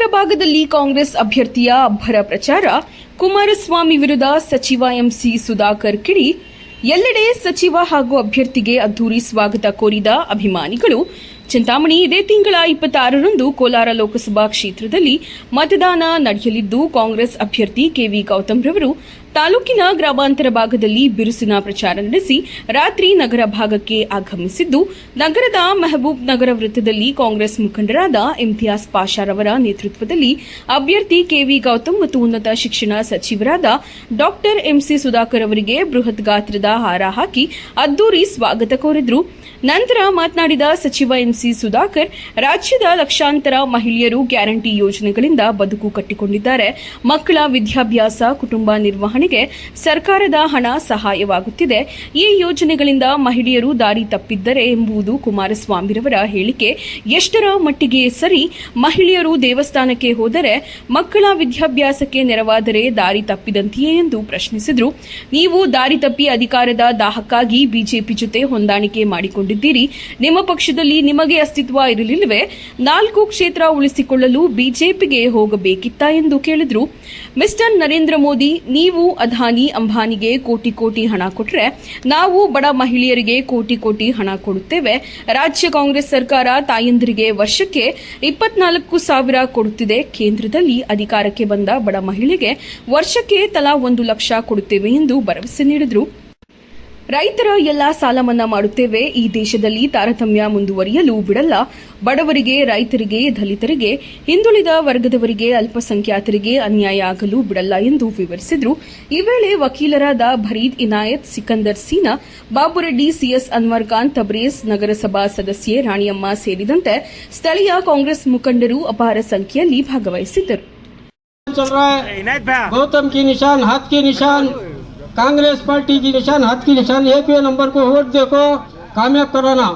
ನಗರ ಭಾಗದಲ್ಲಿ ಕಾಂಗ್ರೆಸ್ ಅಭ್ಯರ್ಥಿಯ ಅಬ್ಬರ ಪ್ರಚಾರ, ಕುಮಾರಸ್ವಾಮಿ ವಿರುದ್ಧ ಸಚಿವ ಎಂಸಿ ಸುಧಾಕರ್ ಕಿಡಿ, ಎಲ್ಲೆಡೆ ಸಚಿವ ಹಾಗೂ ಅಭ್ಯರ್ಥಿಗೆ ಅದ್ದೂರಿ ಸ್ವಾಗತ ಕೋರಿದ ಅಭಿಮಾನಿಗಳು ಚಿಂತಾಮಣಿ ಇದೇ ತಿಂಗಳ ಇಪ್ಪತ್ತಾರರಂದು ಕೋಲಾರ ಲೋಕಸಭಾ ಕ್ಷೇತ್ರದಲ್ಲಿ ಮತದಾನ ನಡೆಯಲಿದ್ದು ಕಾಂಗ್ರೆಸ್ ಅಭ್ಯರ್ಥಿ ಕೆವಿ ಗೌತಮ್ ರವರು ತಾಲೂಕಿನ ಗ್ರಾಮಾಂತರ ಭಾಗದಲ್ಲಿ ಬಿರುಸಿನ ಪ್ರಚಾರ ನಡೆಸಿ ರಾತ್ರಿ ನಗರ ಭಾಗಕ್ಕೆ ಆಗಮಿಸಿದ್ದು, ನಗರದ ಮೆಹಬೂಬ್ ನಗರ ವೃತ್ತದಲ್ಲಿ ಕಾಂಗ್ರೆಸ್ ಮುಖಂಡರಾದ ಇಮ್ತಿಯಾಸ್ ಪಾಷಾರವರ ನೇತೃತ್ವದಲ್ಲಿ ಅಭ್ಯರ್ಥಿ ಕೆವಿ ಗೌತಮ್ ಮತ್ತು ಉನ್ನತ ಶಿಕ್ಷಣ ಸಚಿವರಾದ ಡಾಕ್ಟರ್ ಎಂಸಿ ಸುಧಾಕರ್ ಅವರಿಗೆ ಬೃಹತ್ ಗಾತ್ರದ ಹಾರ ಹಾಕಿ ಅದ್ದೂರಿ ಸ್ವಾಗತ ಕೋರಿದ್ರು. ನಂತರ ಮಾತನಾಡಿದ ಸಚಿವ ಎಂಸಿ ಸುಧಾಕರ್, ರಾಜ್ಯದ ಲಕ್ಷಾಂತರ ಮಹಿಳೆಯರು ಗ್ಯಾರಂಟಿ ಯೋಜನೆಗಳಿಂದ ಬದುಕು ಕಟ್ಟಿಕೊಂಡಿದ್ದಾರೆ. ಮಕ್ಕಳ ವಿದ್ಯಾಭ್ಯಾಸ, ಕುಟುಂಬ ನಿರ್ವಹಣೆಗೆ ಸರ್ಕಾರದ ಹಣ ಸಹಾಯವಾಗುತ್ತಿದೆ. ಈ ಯೋಜನೆಗಳಿಂದ ಮಹಿಳೆಯರು ದಾರಿ ತಪ್ಪಿದ್ದರೆ ಎಂಬುದು ಕುಮಾರಸ್ವಾಮಿರವರ ಹೇಳಿಕೆ. ಎಷ್ಟರ ಮಟ್ಟಿಗೆ ಸರಿ, ಮಹಿಳೆಯರು ದೇವಸ್ಥಾನಕ್ಕೆ ಹೋದರೆ ಮಕ್ಕಳ ವಿದ್ಯಾಭ್ಯಾಸಕ್ಕೆ ನೆರವಾದರೆ ದಾರಿ ತಪ್ಪಿದಂತೆಯೇ ಎಂದು ಪ್ರಶ್ನಿಸಿದರು. ನೀವು ದಾರಿ ತಪ್ಪಿ ಅಧಿಕಾರದ ದಾಹಕ್ಕಾಗಿ ಬಿಜೆಪಿ ಜೊತೆ ಹೊಂದಾಣಿಕೆ ಮಾಡಿಕೊಂಡಿದ್ದೀರಿ ನಿಮ್ಮ ಪಕ್ಷದಲ್ಲಿ ನಿಮಗೆ ಅಸ್ತಿತ್ವ ಇರಲಿಲ್ಲವೇ? ನಾಲ್ಕು ಕ್ಷೇತ್ರ ಉಳಿಸಿಕೊಳ್ಳಲು ಬಿಜೆಪಿಗೆ ಹೋಗಬೇಕಿತ್ತ ಎಂದು ಕೇಳಿದ್ರು. ಮಿಸ್ಟರ್ ನರೇಂದ್ರ ಮೋದಿ, ನೀವು ಅದಾನಿ ಅಂಬಾನಿಗೆ ಕೋಟಿ ಕೋಟಿ ಹಣ ಕೊಟ್ರೆ ನಾವು ಬಡ ಮಹಿಳೆಯರಿಗೆ ಕೋಟಿ ಕೋಟಿ ಹಣ ಕೊಡುತ್ತೇವೆ. ರಾಜ್ಯ ಕಾಂಗ್ರೆಸ್ ಸರ್ಕಾರ ತಾಯಂದಿರಿಗೆ ವರ್ಷಕ್ಕೆ ಇಪ್ಪತ್ನಾಲ್ಕು ಸಾವಿರ ಕೊಡುತ್ತಿದೆ. ಕೇಂದ್ರದಲ್ಲಿ ಅಧಿಕಾರಕ್ಕೆ ಬಂದ ಬಡ ಮಹಿಳೆಗೆ ವರ್ಷಕ್ಕೆ ತಲಾ ಒಂದು ಲಕ್ಷ ಕೊಡುತ್ತೇವೆ ಎಂದು ಭರವಸೆ ನೀಡಿದರು. ರೈತರ ಎಲ್ಲ ಸಾಲ ಮನ್ನಾ ಮಾಡುತ್ತೇವೆ. ಈ ದೇಶದಲ್ಲಿ ತಾರತಮ್ಯ ಮುಂದುವರಿಯಲು ಬಿಡಲ್ಲ. ಬಡವರಿಗೆ ರೈತರಿಗೆ ದಲಿತರಿಗೆ ಹಿಂದುಳಿದ ವರ್ಗದವರಿಗೆ ಅಲ್ಪಸಂಖ್ಯಾತರಿಗೆ ಅನ್ಯಾಯ ಆಗಲು ಬಿಡಲ್ಲ ಎಂದು ವಿವರಿಸಿದರು. ಈ ವೇಳೆ ವಕೀಲರಾದ ಭರೀದ್ ಇನಾಯತ್ ಸಿಕಂದರ್ ಸೀನಾ ಬಾಬುರೆಡ್ಡಿ ಸಿಎಸ್ ಅನ್ವರ್ ಖಾನ್ ತಬ್ರೇಜ್ ನಗರಸಭಾ ಸದಸ್ಯೆ ರಾಣಿಯಮ್ಮ ಸೇರಿದಂತೆ ಸ್ಥಳೀಯ ಕಾಂಗ್ರೆಸ್ ಮುಖಂಡರು ಅಪಾರ ಸಂಖ್ಯೆಯಲ್ಲಿ ಭಾಗವಹಿಸಿದ್ದರು. कांग्रेस पार्टी की निशान, हाथ की निशान, एक पे नंबर को वोट देखो, कामयाब कराना।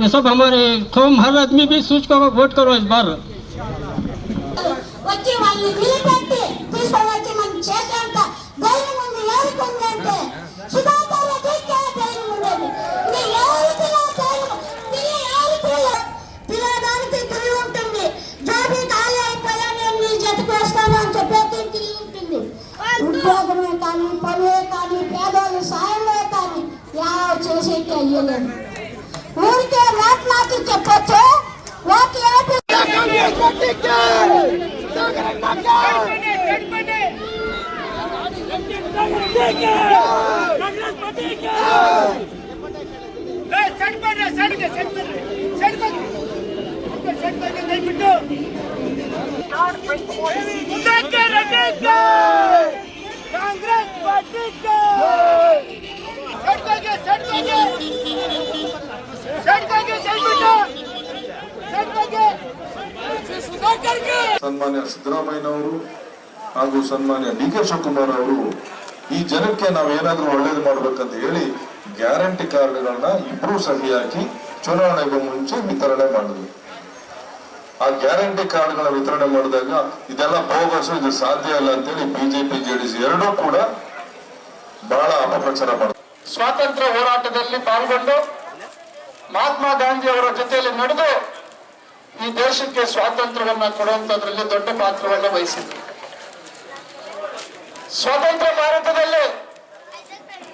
ये सब हमारे कौम हर आदमी भी सोच को वोट करो इस बार। చెయ్యలేదు ఊరికే ఓట్లాకి చెప్పొచ్చు ఓట్లు కాంగ్రెస్ పార్టీ ಸನ್ಮಾನ್ಯ ಸಿದ್ದರಾಮಯ್ಯನವರು ಹಾಗೂ ಸನ್ಮಾನ್ಯ ಡಿ ಕೆ ಶಿವಕುಮಾರ್ ಅವರು, ಈ ಜನಕ್ಕೆ ನಾವೇನಾದ್ರೂ ಒಳ್ಳೇದು ಮಾಡ್ಬೇಕಂತ ಹೇಳಿ ಗ್ಯಾರಂಟಿ ಕಾರ್ಡ್ಗಳನ್ನ ಇಬ್ರು ಸಹಿ ಹಾಕಿ ಚುನಾವಣೆಗೂ ಮುಂಚೆ ವಿತರಣೆ ಮಾಡಿದ್ರು. ಆ ಗ್ಯಾರಂಟಿ ಕಾರ್ಡ್ಗಳ ವಿತರಣೆ ಮಾಡಿದಾಗ ಇದೆಲ್ಲ ಬೋಗಸ್ ಇದು ಸಾಧ್ಯ ಇಲ್ಲ ಅಂತೇಳಿ ಬಿಜೆಪಿ ಜೆಡಿಎಸ್ ಎರಡೂ ಕೂಡ ಬಹಳ ಅಪಪ್ರಚಾರ ಮಾಡಿದ್ರು ಸ್ವಾತಂತ್ರ್ಯ ಹೋರಾಟದಲ್ಲಿ ಪಾಲ್ಗೊಂಡು ಮಹಾತ್ಮ ಗಾಂಧಿ ಅವರ ಜೊತೆಯಲ್ಲಿ ನಡೆದು ಈ ದೇಶಕ್ಕೆ ಸ್ವಾತಂತ್ರ್ಯವನ್ನ ಕೊಡುವಂತದ್ರಲ್ಲಿ ದೊಡ್ಡ ಪಾತ್ರವನ್ನು ವಹಿಸಿದ್ರು. ಸ್ವತಂತ್ರ ಭಾರತದಲ್ಲಿ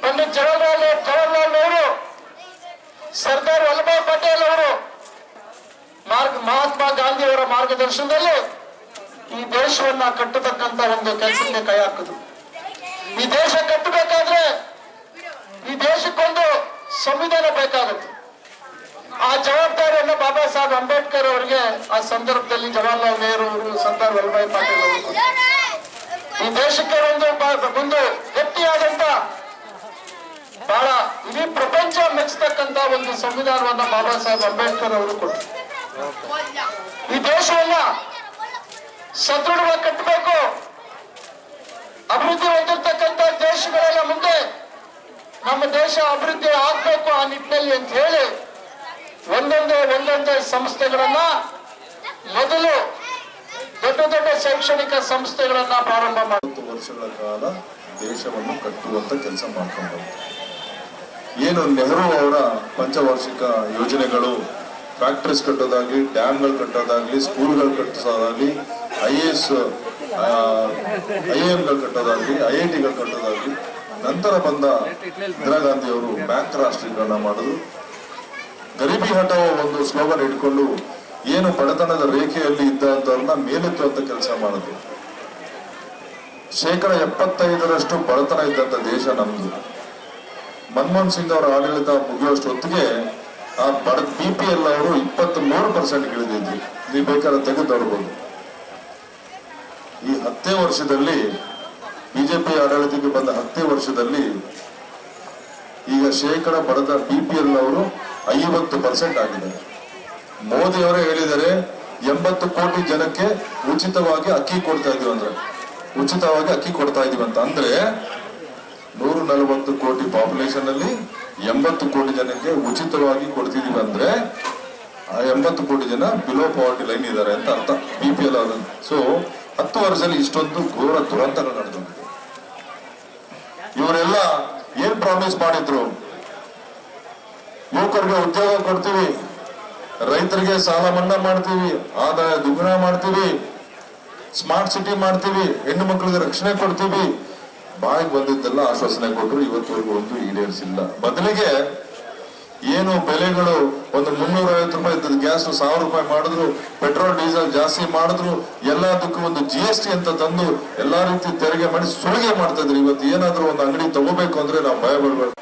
ಪಂಡಿತ್ ಜವಾಹರ್ಲಾಲ್ ಜವಾಹರ್ಲಾಲ್ ನೆಹರು, ಸರ್ದಾರ್ ವಲ್ಲಭಾಯ್ ಪಟೇಲ್ ಅವರು ಮಾರ್ಗ, ಮಹಾತ್ಮ ಗಾಂಧಿ ಅವರ ಮಾರ್ಗದರ್ಶನದಲ್ಲಿ ಈ ದೇಶವನ್ನ ಕಟ್ಟತಕ್ಕಂತ ಒಂದು ಕೆಲಸಕ್ಕೆ ಕೈ ಹಾಕಿದ್ರು ಈ ದೇಶ ಕಟ್ಟಬೇಕಾದ್ರೆ ಈ ದೇಶಕ್ಕೊಂದು ಸಂವಿಧಾನ ಬೇಕಾಗುತ್ತೆ. ಆ ಜವಾಬ್ದಾರಿಯನ್ನು ಬಾಬಾ ಸಾಹೇಬ್ ಅಂಬೇಡ್ಕರ್ ಅವರಿಗೆ ಆ ಸಂದರ್ಭದಲ್ಲಿ ಜವಾಹರ್ಲಾಲ್ ನೆಹರು ಅವರು ಸರ್ದಾರ್ ವಲ್ಲಭಾಯಿ ಪಟೇಲ್ ಅವರು ಈ ದೇಶಕ್ಕೆ ಒಂದು ಒಂದು ಗಟ್ಟಿಯಾದಂತ ಬಹಳ ಇಡೀ ಪ್ರಪಂಚ ಮೆಚ್ಚತಕ್ಕಂತ ಒಂದು ಸಂವಿಧಾನವನ್ನ ಬಾಬಾ ಸಾಹೇಬ್ ಅಂಬೇಡ್ಕರ್ ಅವರು ಕೊಟ್ಟರು. ಈ ದೇಶವನ್ನ ಸದೃಢವಾಗಿ ಕಟ್ಟಬೇಕು. ಅಭಿವೃದ್ಧಿ ಹೊಂದಿರತಕ್ಕಂತ ದೇಶಗಳೆಲ್ಲ ಮುಂದೆ ನಮ್ಮ ದೇಶ ಅಭಿವೃದ್ಧಿ ಆಗ್ಬೇಕು ಆ ನಿಟ್ಟಿನಲ್ಲಿ ಅಂತ ಹೇಳಿ ಒಂದೊಂದೇ ಒಂದೊಂದೇ ಸಂಸ್ಥೆಗಳನ್ನ ಮೊದಲು ದೊಡ್ಡ ದೊಡ್ಡ ಶೈಕ್ಷಣಿಕ ಸಂಸ್ಥೆಗಳನ್ನ ಪ್ರಾರಂಭ ಮಾಡಿ ವರ್ಷಗಳ ಕಾಲ ದೇಶವನ್ನು ಕಟ್ಟುವಂತ ಕೆಲಸ ಮಾಡ್ಕೊಂಡು ಏನು ನೆಹರು ಅವರ ಪಂಚವಾರ್ಷಿಕ ಯೋಜನೆಗಳು ಫ್ಯಾಕ್ಟ್ರೀಸ್ ಕಟ್ಟೋದಾಗ್ಲಿ ಡ್ಯಾಮ್ಗಳು ಕಟ್ಟೋದಾಗ್ಲಿ ಸ್ಕೂಲ್ಗಳು ಕಟ್ಟಿಸೋದಾಗ್ಲಿ ಐ ಎ ಎಸ್ ಐ ಎಮ್ಗಳು ಕಟ್ಟೋದಾಗ್ಲಿ ಐ ಐ ಟಿಗಳು ಕಟ್ಟೋದಾಗ್ಲಿ ನಂತರ ಬಂದ ಇಂದಿರಾ ಗಾಂಧಿ ಅವರು ಬ್ಯಾಂಕ್ ರಾಷ್ಟ್ರೀಕರಣ ಮಾಡಿದ್ರು. ಗರೀಬಿ ಹಠವ ಒಂದು ಸ್ಲೋಗನ್ ಇಟ್ಕೊಂಡು ಏನು ಬಡತನದ ರೇಖೆಯಲ್ಲಿ ಇದ್ದಂಥವ್ರನ್ನ ಮೇಲೆತ್ತುವಂತ ಕೆಲಸ ಮಾಡಿದ್ರು. ಶೇಕಡ ಎಪ್ಪತ್ತೈದರಷ್ಟು ಬಡತನ ಇದ್ದಂತ ದೇಶ ನಮ್ದು. ಮನಮೋಹನ್ ಸಿಂಗ್ ಅವರ ಆಡಳಿತ ಮುಗಿಯುವಷ್ಟು ಹೊತ್ತಿಗೆ ಆ ಬಡ ಬಿ ಪಿ ಎಲ್ ಅವರು ಇಪ್ಪತ್ತ್ ಮೂರು ಪರ್ಸೆಂಟ್ ಇಳಿದಿದ್ರು ನೀವು ಬೇಕಾದ್ರೆ ತೆಗೆದು ಈ ಹತ್ತೇ ವರ್ಷದಲ್ಲಿ ಬಿಜೆಪಿ ಆಡಳಿತಕ್ಕೆ ಬಂದ ಹತ್ತೇ ವರ್ಷದಲ್ಲಿ ಈಗ ಶೇಕಡ ಬಡದ ಬಿ ಪಿ ಎಲ್ ಅವರು ಐವತ್ತು ಪರ್ಸೆಂಟ್ ಆಗಿದೆ. ಮೋದಿ ಅವರೇ ಹೇಳಿದರೆ ಎಂಬತ್ತು ಕೋಟಿ ಜನಕ್ಕೆ ಉಚಿತವಾಗಿ ಅಕ್ಕಿ ಕೊಡ್ತಾ ಇದೀವಿ ಅಂದ್ರೆ, ಉಚಿತವಾಗಿ ಅಕ್ಕಿ ಕೊಡ್ತಾ ಇದೀವಿ ಅಂತ ಅಂದ್ರೆ ನೂರ ನಲವತ್ತು ಕೋಟಿ ಪಾಪ್ಯುಲೇಷನ್ ಅಲ್ಲಿ ಎಂಬತ್ತು ಕೋಟಿ ಜನಕ್ಕೆ ಉಚಿತವಾಗಿ ಕೊಡ್ತಿದೀವಿ ಅಂದ್ರೆ ಆ ಎಂಬತ್ತು ಕೋಟಿ ಜನ ಬಿಲೋ ಪಾವರ್ಟಿ ಲೈನ್ ಇದ್ದಾರೆ ಅಂತ ಅರ್ಥ ಬಿ ಪಿ ಎಲ್ ಅವರು ಸೊ ಹತ್ತು ವರ್ಷದಲ್ಲಿ ಇಷ್ಟೊಂದು ಘೋರ ದುರಂತಗಳು ನಡೆದೋಗಿದೆ ಇವರೆಲ್ಲ ಏನ್ ಪ್ರಾಮಿಸ್ ಮಾಡಿದ್ರು? ಯುವಕರಿಗೆ ಉದ್ಯೋಗ ಕೊಡ್ತೀವಿ, ರೈತರಿಗೆ ಸಾಲ ಮನ್ನಾ ಮಾಡ್ತೀವಿ, ಆದಾಯ ದ್ವಿಗುಣ ಮಾಡ್ತೀವಿ ಸ್ಮಾರ್ಟ್ ಸಿಟಿ ಮಾಡ್ತೀವಿ, ಹೆಣ್ಣು ಮಕ್ಕಳಿಗೆ ರಕ್ಷಣೆ ಕೊಡ್ತೀವಿ. ಬಾಯಿಗೆ ಬಂದಿದ್ದೆಲ್ಲ ಆಶ್ವಾಸನೆ ಕೊಟ್ಟರು ಇವತ್ತವರೆಗೂ ಒಂದು ಈಡೇರಿಸಿಲ್ಲ. ಬದಲಿಗೆ ಏನು ಬೆಲೆಗಳು ಒಂದು ಮುನ್ನೂರ ಐವತ್ತು ರೂಪಾಯಿ ಇದ್ದದ್ದು ಗ್ಯಾಸ್ ಸಾವಿರ ರೂಪಾಯಿ ಮಾಡಿದ್ರು, ಪೆಟ್ರೋಲ್, ಡೀಸೆಲ್ ಜಾಸ್ತಿ ಮಾಡಿದ್ರು, ಎಲ್ಲದಕ್ಕೂ ಒಂದು ಜಿ ಎಸ್ ಟಿ ಅಂತ ತಂದು ಎಲ್ಲಾ ರೀತಿ ತೆರಿಗೆ ಮಾಡಿ ಸುಲಿಗೆ ಮಾಡ್ತಾ ಇದ್ರು. ಇವತ್ತು ಏನಾದ್ರೂ ಒಂದು ಅಂಗಡಿ ತಗೋಬೇಕು ಅಂದ್ರೆ ನಾವು ಭಯ ಬೀಳ್ಬೇಕು